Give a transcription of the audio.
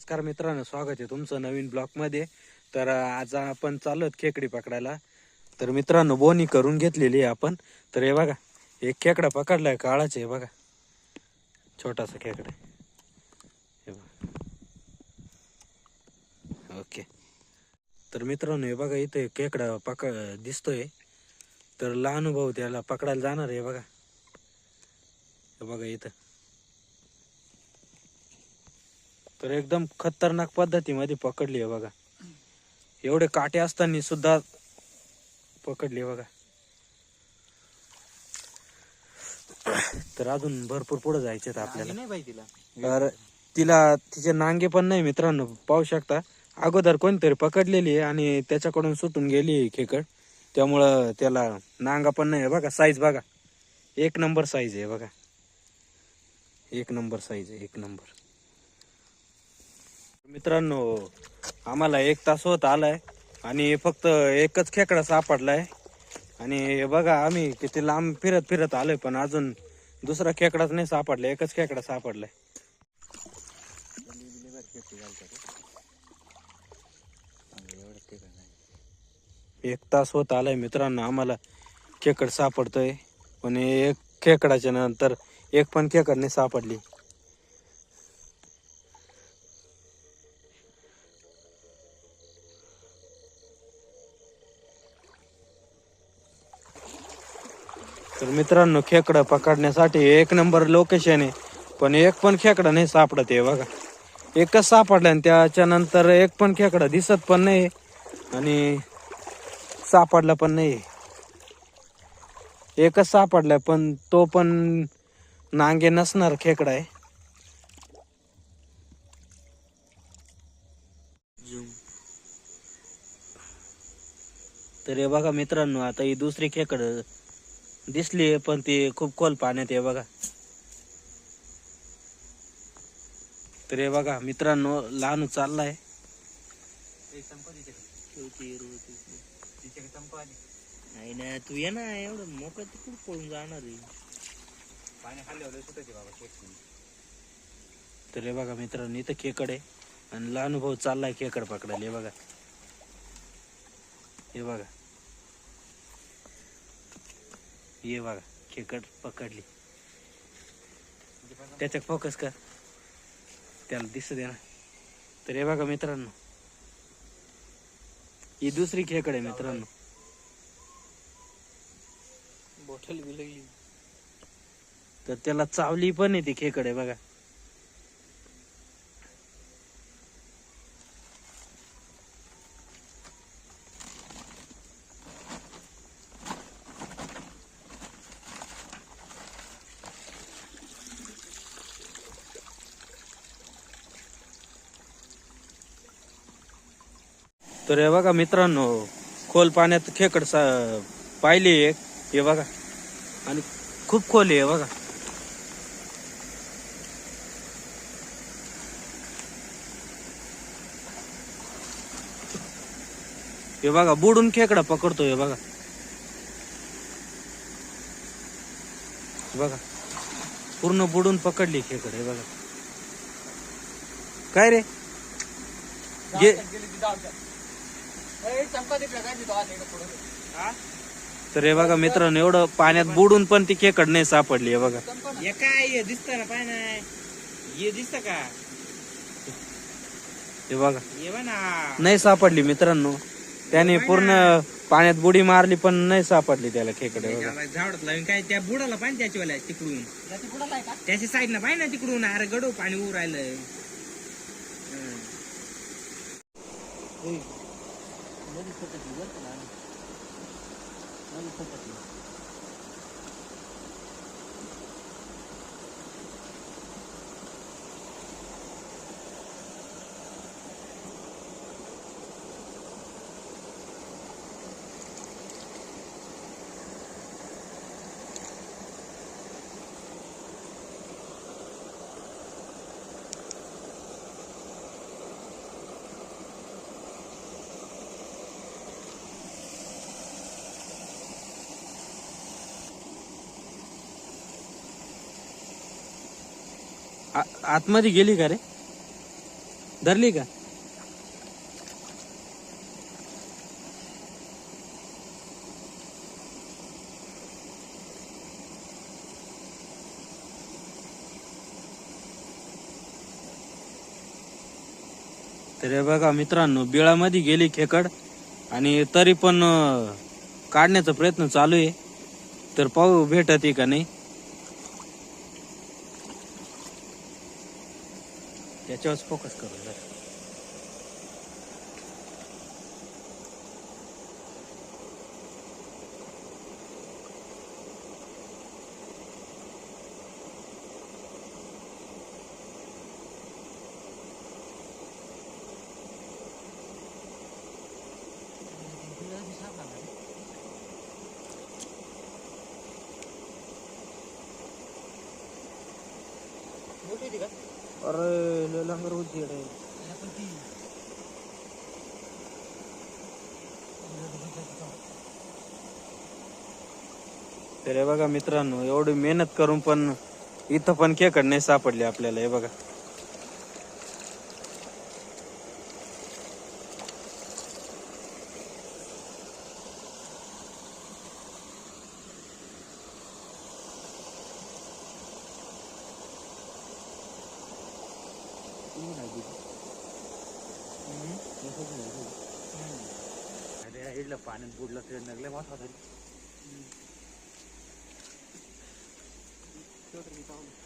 नमस्कार मित्रांनो स्वागत आहे तुमचं नवीन ब्लॉकमध्ये तर आज आपण चालत खेकडी पकडायला. तर मित्रांनो बोनी करून घेतलेली आहे आपण. तर हे बघा एक खेकडा पकडलाय काळाचे हे बघा. छोटासा खेकडा हे बघा. ओके. तर मित्रांनो हे बघा इथे खेकडा पक दिसतोय. तर लहान भाऊ त्याला पकडायला जाणार आहे बघा. हे बघा इथं. तर एकदम खतरनाक पद्धतीमध्ये पकडली आहे बघा. एवढे काटे असताना सुद्धा पकडली बघा. तर अजून भरपूर पुढे जायचे आपल्याला. नाही बाई तिला. तर तिला तिचे नांगे पण नाही मित्रांनो पाहू शकता. अगोदर कोणतरी पकडलेली आहे आणि त्याच्याकडून सुटून गेली आहे खेकड. त्यामुळं त्याला नांगा पण नाही आहे बघा. साईज बघा. एक नंबर साईज आहे बघा. एक नंबर साईज आहे एक नंबर मित्रांनो आम्हाला एक तास होत आलाय आणि फक्त एकच खेकडा सापडलाय. आणि बघा आम्ही किती लांब फिरत फिरत आलोय पण अजून दुसरा खेकडाच नाही सापडला एकच खेकडा सापडलाय. एक तास होत आलाय मित्रांनो आम्हाला खेकड सापडतोय पण एक खेकडाच्या नंतर एक पण खेकड नाही सापडली. तर मित्रांनो खेकडं पकडण्यासाठी एक नंबर लोकेशन आहे. पण एक पण खेकडं नाही सापडत आहे बघा. एकच सापडलं आणि त्याच्यानंतर एक पण खेकडं दिसत पण नाही. आणि सापडला पण नाही. एकच सापडला पण तो पण नांगे नसणार खेकडा आहे. तर हे बघा मित्रांनो आता ही दुसरी खेकड दिसली पण ती खूप खोल पाण्यात आहे बघा. तर हे बघा मित्रांनो लहान चाललाय. नाही ना तू ये ना एवढं मोकळं तिकडून पळून जाणार तर हे बघा मित्रांनो इथं खेकड आहे. आणि लहान भाऊ चाललाय खेकड पकडायला हे बघा. हे बघा. ये बघा खेकड पकडली. त्याच्यात फोकस कर. त्याला दिसू दे ना. तर हे बघा मित्रांनो. ही दुसरी खेकड आहे मित्रांनो. बॉटल बी लागली तर त्याला चावली पण आहे ती खेकड आहे बघा. तर हे बघा मित्रांनो खोल पाण्यात खेकड सा पाहिली एक हे बघा. आणि खूप खोल आहे बघा. हे बघा बुडून खेकडा पकडतो हे बघा. बघा. पूर्ण बुडून पकडली खेकड हे बघा. काय रे? तर हे बघा मित्रांनो एवढं पाण्यात बुडून पण ती खेकड नाही सापडली हे बघा. हे काय हे दिसत ना पाय नाही. हे दिसत का? हे बघा. ना नाही सापडली मित्रांनो. त्याने पूर्ण पाण्यात बुडी मारली पण नाही सापडली त्याला खेकडे बघा. त्याला झाडात लावून काय त्या बुडाला पाणी त्याच्या तिकडून. त्याच्या साईडनं पाय ना तिकडून अरे गडो पाणी Lalu me culpa आ- आतमध्ये गेली का रे? धरली का? तर हे बघा मित्रांनो बिळामध्ये गेली खेकड आणि तरी पण अं, काढण्याचा प्रयत्न चालू आहे. तर पाहू भेटत आहे का नाही? त्याच्यावर फोकस करू जरा. अरे लय लंगर होती रे तर हे बघा मित्रांनो एवढी मेहनत करून पण इथं पण खेकड नाही सापडले आपल्याला हे बघा. ini lagi hmm ini lagi hmm ada air lah panen pun lah terus nagle masa tadi hmm kita terlibat